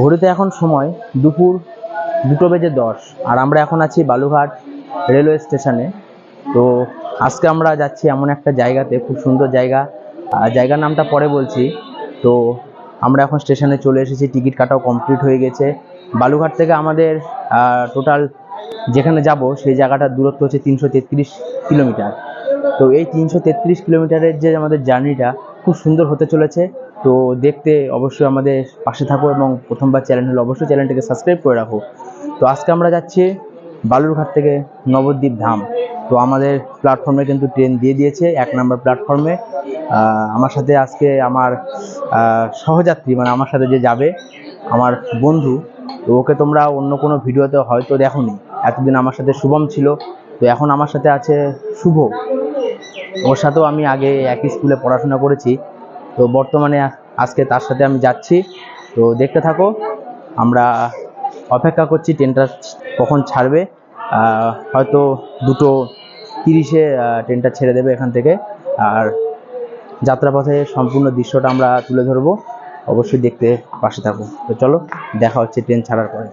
ঘড়িতে এখন সময় দুপুর দুটো বেজে দশ, আর আমরা এখন আছি বালুঘাট রেলওয়ে স্টেশনে। তো আজকে আমরা যাচ্ছি এমন একটা জায়গাতে, খুব সুন্দর জায়গা। আর জায়গার নামটা পরে বলছি। তো আমরা এখন স্টেশনে চলে এসেছি, টিকিট কাটাও কমপ্লিট হয়ে গেছে। বালুঘাট থেকে আমাদের টোটাল যেখানে যাব, সেই জায়গাটার দূরত্ব হচ্ছে তিনশো তেত্রিশ কিলোমিটার। তো এই তিনশো তেত্রিশ কিলোমিটারের যে আমাদের জার্নিটা, খুব সুন্দর হতে চলেছে। তো দেখতে অবশ্যই আমাদের পাশে থাকো এবং প্রথমবার চ্যানেল হলে অবশ্যই চ্যানেলটিকে সাবস্ক্রাইব করে রাখো। তো আজকে আমরা যাচ্ছি বালুরঘাট থেকে নবদ্বীপ ধাম। তো আমাদের প্ল্যাটফর্মে কিন্তু ট্রেন দিয়ে দিয়েছে, এক নম্বর প্ল্যাটফর্মে আমার সাথে আজকে আমার সহযাত্রী মানে আমার সাথে যে যাবে, আমার বন্ধু, তো ওকে তোমরা অন্য কোনো ভিডিওতে হয়তো দেখোনি। এতদিন আমার সাথে শুভম ছিল, তো এখন আমার সাথে আছে শুভ। ওর সাথেও আমি আগে একই স্কুলে পড়াশোনা করেছি। তো বর্তমানে আজকে তার সাথে আমি যাচ্ছি। তো দেখতে থাকো, আমরা অপেক্ষা করছি ট্রেনটা কখন ছাড়বে। হয়তো দুটো তিরিশে ট্রেনটা ছেড়ে দেবে এখান থেকে। আর যাত্রাপথে সম্পূর্ণ দৃশ্যটা আমরা তুলে ধরবো। অবশ্যই দেখতে পাশে থাকো। তো চলো, দেখা হচ্ছে ট্রেন ছাড়ার পরে।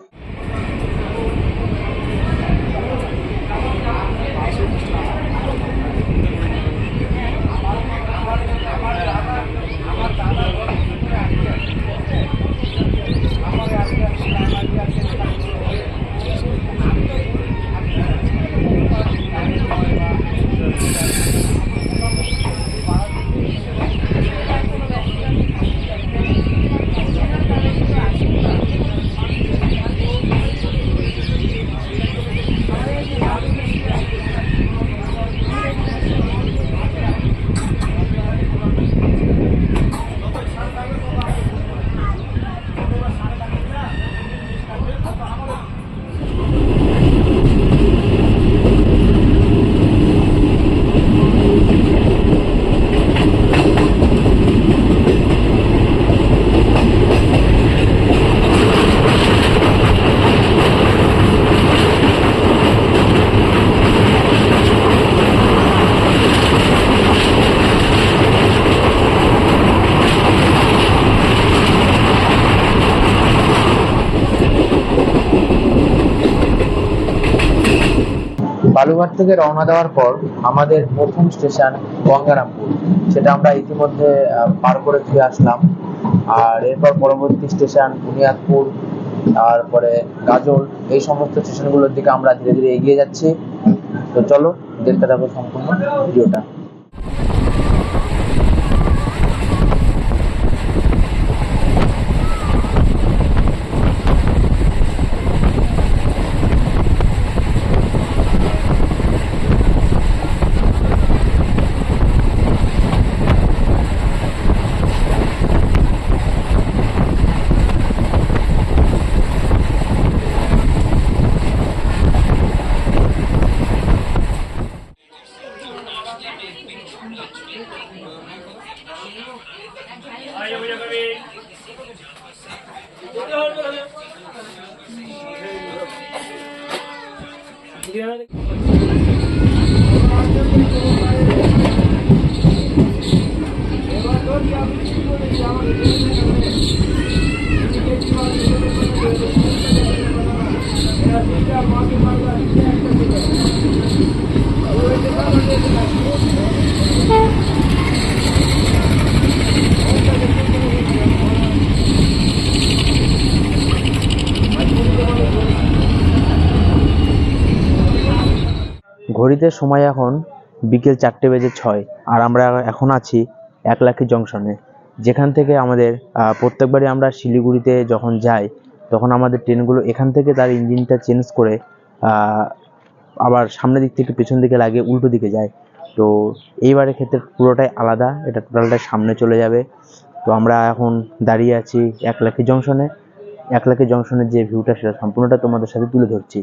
বালুঘাট থেকে রওনা দেওয়ার পর আমাদের প্রথম স্টেশন গঙ্গারামপুর। সেটা আমরা ইতিমধ্যে পার করে ফিরে আসলাম। আর এরপর পরবর্তী স্টেশন বুনিয়াদপুর, তারপরে গাজল, এই সমস্ত স্টেশনগুলোর দিকে আমরা ধীরে ধীরে এগিয়ে যাচ্ছি। তো চলো দেখতে থাকো সম্পূর্ণ ভিডিওটা। ঘড়িতে সময় এখন বিকেল চারটে বেজে ছয়, আর আমরা এখন আছি এক একলাখি জংশনে। যেখান থেকে আমাদের প্রত্যেকবারই আমরা শিলিগুড়িতে যখন যাই, তখন আমাদের ট্রেনগুলো এখান থেকে তার ইঞ্জিনটা চেঞ্জ করে আবার সামনের দিক থেকে পেছন দিকে লাগে উল্টো দিকে যায়। তো এইবারের ক্ষেত্রে পুরোটাই আলাদা। এটা টোটালটাই সামনে চলে যাবে। তো আমরা এখন দাঁড়িয়ে আছি এক একলাখি জংশনে। এক একলাখি জংশনের যে ভিউটা সেটা সম্পূর্ণটা তোমাদের সাথে তুলে ধরছি।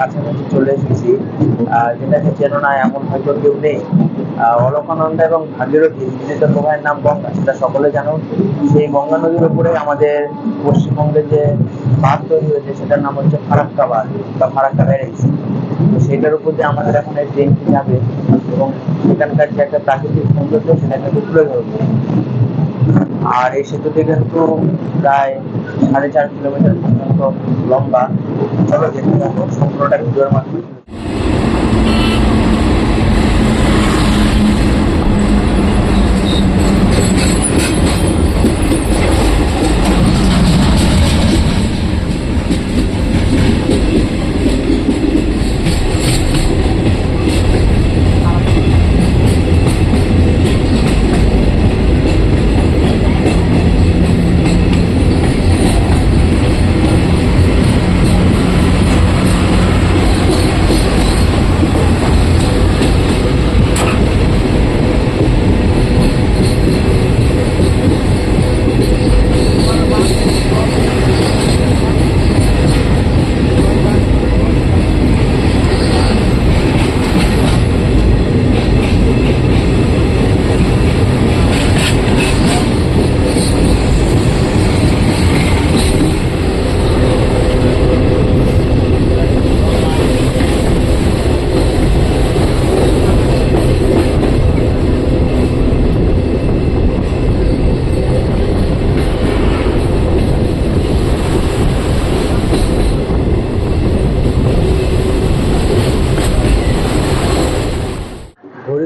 কাছাকাছি চলে এসেছি। যেটাকে চেনো না এমন হয়তো কেউ নেই। অলকানন্দা এবং ভাগীরথী মিলিত প্রবাহের নাম গঙ্গা, সেটা সকলে জানো। সেই গঙ্গা নদীর উপরে আমাদের পশ্চিমবঙ্গে যে বাঁধ তৈরি হয়েছে, সেটার নাম হচ্ছে ফারাক্কা বাঁধ বা ফারাক্কা ব্যারেজ। তো সেটার উপর দিয়ে আমাদের এখন এই ট্রেনটি যাবে এবং সেখানকার যে একটা প্রাকৃতিক সৌন্দর্য, সেটা সেটাকে তুলে ধরবে আর এই সেতুটি কিন্তু প্রায় সাড়ে চার কিলোমিটার পর্যন্ত লম্বা। চলো দেখতে থাকো সম্পূর্ণটা ভিডিওর মাধ্যমে।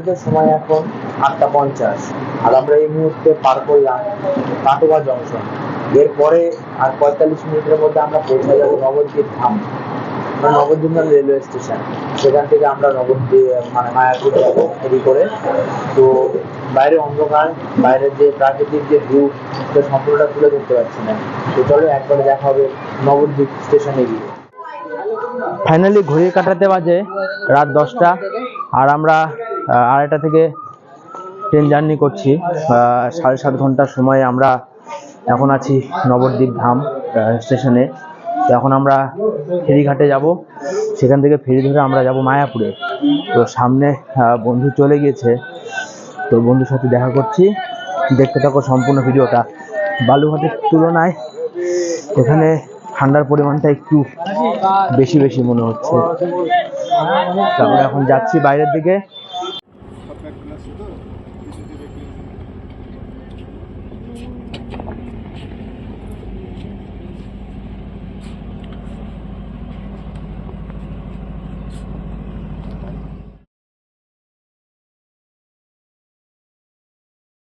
ঘড়িতে সময় এখন আটটা পঞ্চাশ। আর আমরা এই মুহূর্তে পার করলাম কাটোয়া জংশন। এরপরে আর পঁয়তাল্লিশ মিনিটের মধ্যে আমরা পৌঁছে যাব নবদ্বীপ ধাম। Nabadwip railway station. সেখান থেকে আমরা নবদ্বীপ মানে মায়াপুর যাব ফেরি করে। তো বাইরে অন্ধকার বাইরের যে প্রাকৃতিক যে ভিউ, সেটা সম্পূর্ণটা তুলে ধরতে পারছি না। তো চলো একবারে দেখা হবে নবদ্বীপ স্টেশনে গিয়ে। ফাইনালি ঘড়ির কাটাতে বাজে রাত দশটা। আর আমরা আড়াইটা থেকে ট্রেন জার্নি করছি। সাড়ে সাত ঘণ্টার সময় আমরা এখন আছি নবদ্বীপ ধাম স্টেশনে। এখন আমরা ফেরিঘাটে যাব। সেখান থেকে ফেরি ধরে আমরা যাব মায়াপুরে। তো সামনে বন্ধু চলে গিয়েছে। তো বন্ধুর সাথে দেখা করছি। দেখতে থাকো সম্পূর্ণ ভিডিওটা। বালুঘাটের তুলনায় এখানে ঠান্ডার পরিমাণটা একটু বেশি বেশি মনে হচ্ছে। তো আমরা এখন যাচ্ছি বাইরের দিকে। você teve aqui?